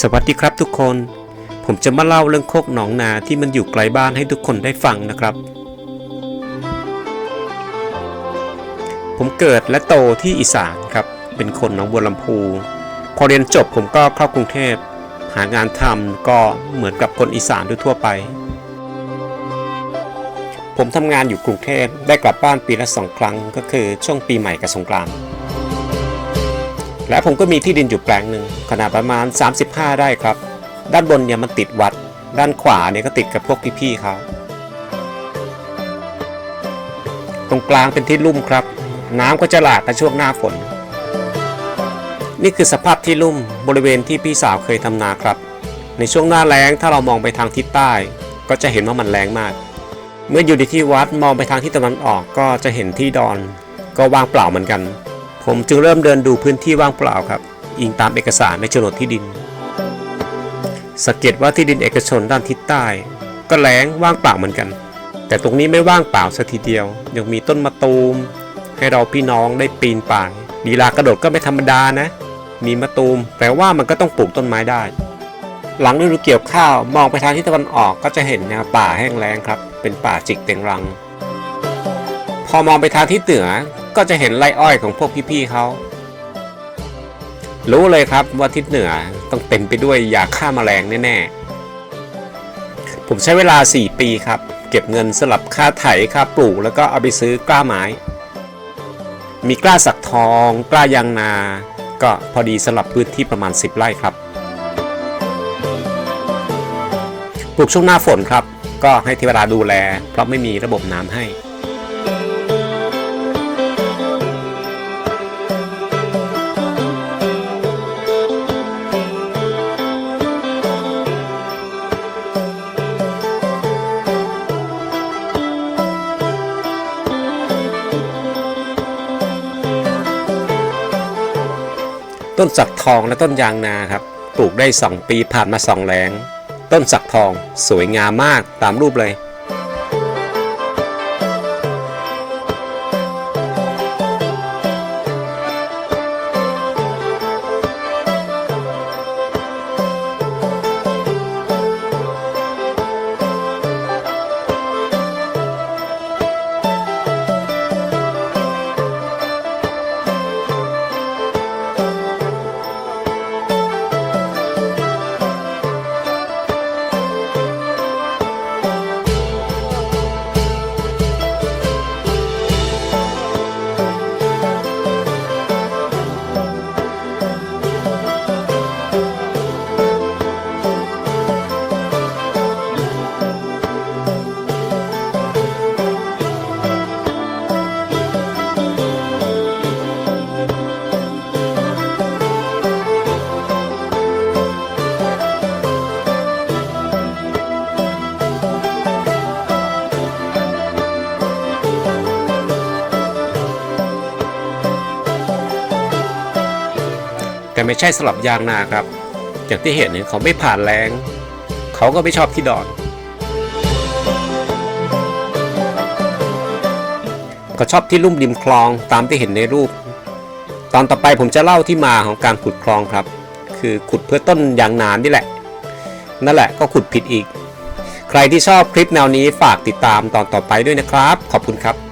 สวัสดีครับทุกคน ผมจะมาเล่าเรื่องโคกหนองนาที่มันอยู่ไกลบ้านให้ทุกคนได้ฟังนะครับ ผมเกิดและโตที่อีสานครับ เป็นคนหนองบัวลำพู พอเรียนจบผมก็เข้ากรุงเทพ หางานทำก็เหมือนกับคนอีสานทั่วไป ผมทำงานอยู่กรุงเทพได้กลับบ้านปีละสองครั้งก็คือช่วงปีใหม่กับสงกรานต์ และผมก็มีที่ดินอยู่แปลงหนึ่งขนาดประมาณ 35 ได้ครับ ด้านบนเนี่ยมันติดวัด ด้านขวาเนี่ยก็ติดกับพวกพี่ๆเขาตรงกลางเป็นที่ลุ่มครับ น้ำก็จะหลากในช่วงหน้าฝน นี่คือสภาพที่ลุ่มบริเวณที่พี่สาวเคยทำนาครับ ในช่วงหน้าแล้งถ้าเรามองไปทางทิศใต้ ก็จะเห็นว่ามันแรงมาก เมื่ออยู่ในที่วัดมองไปทางทิศตะวันออกก็จะเห็นที่ดอน ก็ว่างเปล่าเหมือนกัน ผมจึงเริ่มเดินดูพื้นที่ว่างเปล่าครับ อิงตามเอกสารในโฉนดที่ดิน สังเกตว่าที่ดินเอกชนด้านทิศใต้ ก็แหลงว่างเปล่าเหมือนกัน แต่ตรงนี้ไม่ว่างเปล่าสักทีเดียว ยังมีต้นมะตูม ให้เราพี่น้องได้ปีนป่ายลีลากระโดดก็ไม่ธรรมดานะ มีมะตูมแปลว่ามันก็ต้องปลูกต้นไม้ได้ หลังฤดูเกี่ยวข้าวมองไปทางทิศตะวันออกก็จะเห็นแนวป่าแห้งแล้งครับ เป็นป่าจิกเต็งรัง พอมองไปทางทิศเหนือ ก็จะเห็นไร่อ้อยของพวกพี่ๆเขา รู้เลยครับว่าทิศเหนือต้องเต็มไปด้วยยาฆ่าแมลงแน่ๆ ผมใช้เวลา 4 ปีครับ เก็บเงินสลับค่าไถค่าปลูกแล้วก็เอาไปซื้อกล้าไม้ มีกล้าสักทอง กล้ายางนา ก็พอดีสลับพื้นที่ประมาณ 10 ไร่ครับ ปลูกช่วงหน้าฝนครับ ก็ให้เทวดาดูแล เพราะไม่มีระบบน้ำให้ ต้นสักทองและต้นยางนาครับ ปลูกได้ 2 ปีผ่านมา2แล้ง ต้นสักทองสวยงามมากตามรูปเลย แต่ไม่ใช่สลับยางนาครับ อย่างที่เห็นเนี่ยเขาไม่ผ่านแรงเขาก็ไม่ชอบที่ดอนเขาชอบที่ลุ่มริมคลองตามที่เห็นในรูป ตอนต่อไปผมจะเล่าที่มาของการขุดคลองครับ คือขุดเพื่อต้นยางนานนี่แหละ นั่นแหละก็ขุดผิดอีก ใครที่ชอบคลิปแนวนี้ฝากติดตามตอนต่อไปด้วยนะครับ ขอบคุณครับ